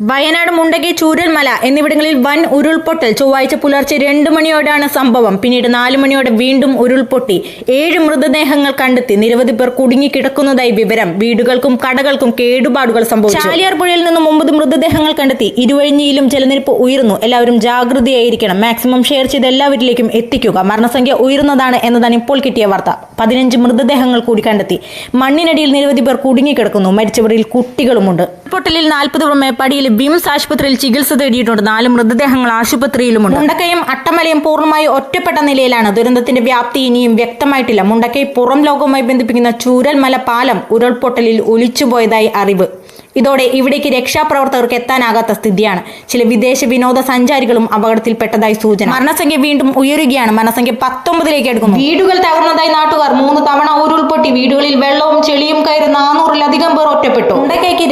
വയനാട് മുണ്ടകെ ചൂരൽമല എന്നിവിടങ്ങളിൽ വൻ ഉരുൾപൊട്ടൽ. ചൊവ്വാഴ്ച പുലർച്ചെ രണ്ട് മണിയോടെയാണ് സംഭവം. പിന്നീട് നാല് മണിയോടെ വീണ്ടും ഉരുൾപൊട്ടി. ഏഴ് മൃതദേഹങ്ങൾ കണ്ടെത്തി. നിരവധി പേർ കുടുങ്ങിക്കിടക്കുന്നതായി വിവരം. വീടുകൾക്കും കടകൾക്കും കേടുപാടുകൾ സംഭവിച്ചു. ചാലിയാർ പുഴയിൽ നിന്നും ഒമ്പത് മൃതദേഹങ്ങൾ കണ്ടെത്തി. ഇരുവഴിഞ്ഞിയിലും ജലനിരപ്പ് ഉയരുന്നു. എല്ലാവരും ജാഗ്രതയായിരിക്കണം. മാക്സിമം ഷെയർ ചെയ്ത് എല്ലാവരിലേക്കും എത്തിക്കുക. മരണസംഖ്യ ഉയർന്നതാണ് എന്നതാണ് ഇപ്പോൾ കിട്ടിയ വാർത്ത. പതിനഞ്ച് മൃതദേഹങ്ങൾ കൂടി കണ്ടെത്തി. മണ്ണിനടിയിൽ നിരവധി പേർ കുടുങ്ങിക്കിടക്കുന്നു. മരിച്ചവരിൽ കുട്ടികളുമുണ്ട്. പൊട്ടലിൽ നാൽപ്പത് പുറമെ പടിയിൽ ബിംസ് ആശുപത്രിയിൽ ചികിത്സ തേടിയിട്ടുണ്ട്. നാല് മൃതദേഹങ്ങൾ ആശുപത്രിയിലുമുണ്ട്. മുണ്ടക്കയും അട്ടമലയും പൂർണമായി ഒറ്റപ്പെട്ട നിലയിലാണ്. ദുരന്തത്തിന്റെ വ്യാപ്തി ഇനിയും വ്യക്തമായിട്ടില്ല. മുണ്ടക്കൈ പുറം ലോകവുമായി ബന്ധിപ്പിക്കുന്ന ചൂരൽമല പാലം ഉരുൾപൊട്ടലിൽ ഒലിച്ചുപോയതായി അറിവ്. ഇതോടെ ഇവിടേക്ക് രക്ഷാപ്രവർത്തകർക്ക് എത്താനാകാത്ത സ്ഥിതിയാണ്. ചില വിദേശ വിനോദ സഞ്ചാരികളും അപകടത്തിൽപ്പെട്ടതായി സൂചന. മരണസംഖ്യ വീണ്ടും ഉയരുകയാണ്. മരണസംഖ്യ പത്തൊമ്പതിലേക്ക് എടുക്കുന്നു വീടുകൾ തകർന്നതായി നാട്ടുകാർ മൂന്ന് തവണ ഉരുൾപൊട്ടി വീടുകളിൽ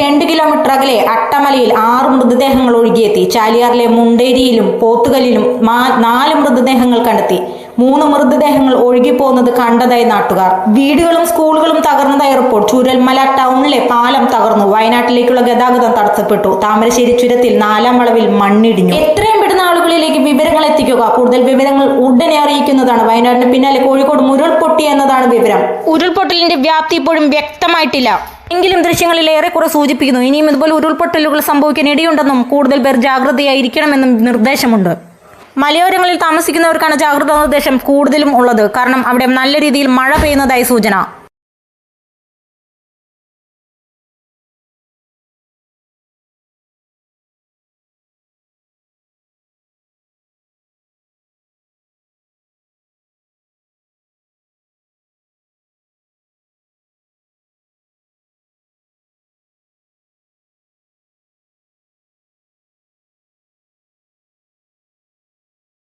രണ്ട് കിലോമീറ്റർ അകലെ അട്ടമലയിൽ ആറ് മൃതദേഹങ്ങൾ ഒഴുകിയെത്തി. ചാലിയാറിലെ മുണ്ടേരിയിലും പോത്തുകല്ലിലും നാല് മൃതദേഹങ്ങൾ കണ്ടെത്തി. മൂന്ന് മൃതദേഹങ്ങൾ ഒഴുകിപ്പോകുന്നത് കണ്ടതായി നാട്ടുകാർ. വീടുകളും സ്കൂളുകളും തകർന്നതായി റിപ്പോർട്ട്. ചൂരൽമല ടൗണിലെ പാലം തകർന്നു. വയനാട്ടിലേക്കുള്ള ഗതാഗതം തടസ്സപ്പെട്ടു. താമരശ്ശേരി ചുരത്തിൽ നാലാം വളവിൽ മണ്ണിടിഞ്ഞു. എത്രയും പെടുന്ന ആളുകളിലേക്ക് വിവരങ്ങൾ എത്തിക്കുക. കൂടുതൽ വിവരങ്ങൾ ഉടനെ അറിയിക്കുന്നതാണ്. വയനാടിന് പിന്നാലെ കോഴിക്കോട് ഉരുൾപൊട്ടി എന്നതാണ് വിവരം. ഉരുൾപൊട്ടലിന്റെ വ്യാപ്തി ഇപ്പോഴും വ്യക്തമായിട്ടില്ല. എങ്കിലും ദൃശ്യങ്ങളിൽ ഏറെക്കുറെ സൂചിപ്പിക്കുന്നു. ഇനിയും ഇതുപോലെ ഉരുൾപൊട്ടലുകൾ സംഭവിക്കാൻ ഇടയുണ്ടെന്നും കൂടുതൽ പേർ ജാഗ്രതയായിരിക്കണമെന്നും നിർദ്ദേശമുണ്ട്. മലയോരങ്ങളിൽ താമസിക്കുന്നവർക്കാണ് ജാഗ്രതാ നിർദ്ദേശം കൂടുതലും ഉള്ളത്. കാരണം അവിടെ നല്ല രീതിയിൽ മഴ പെയ്യുന്നതായി സൂചന.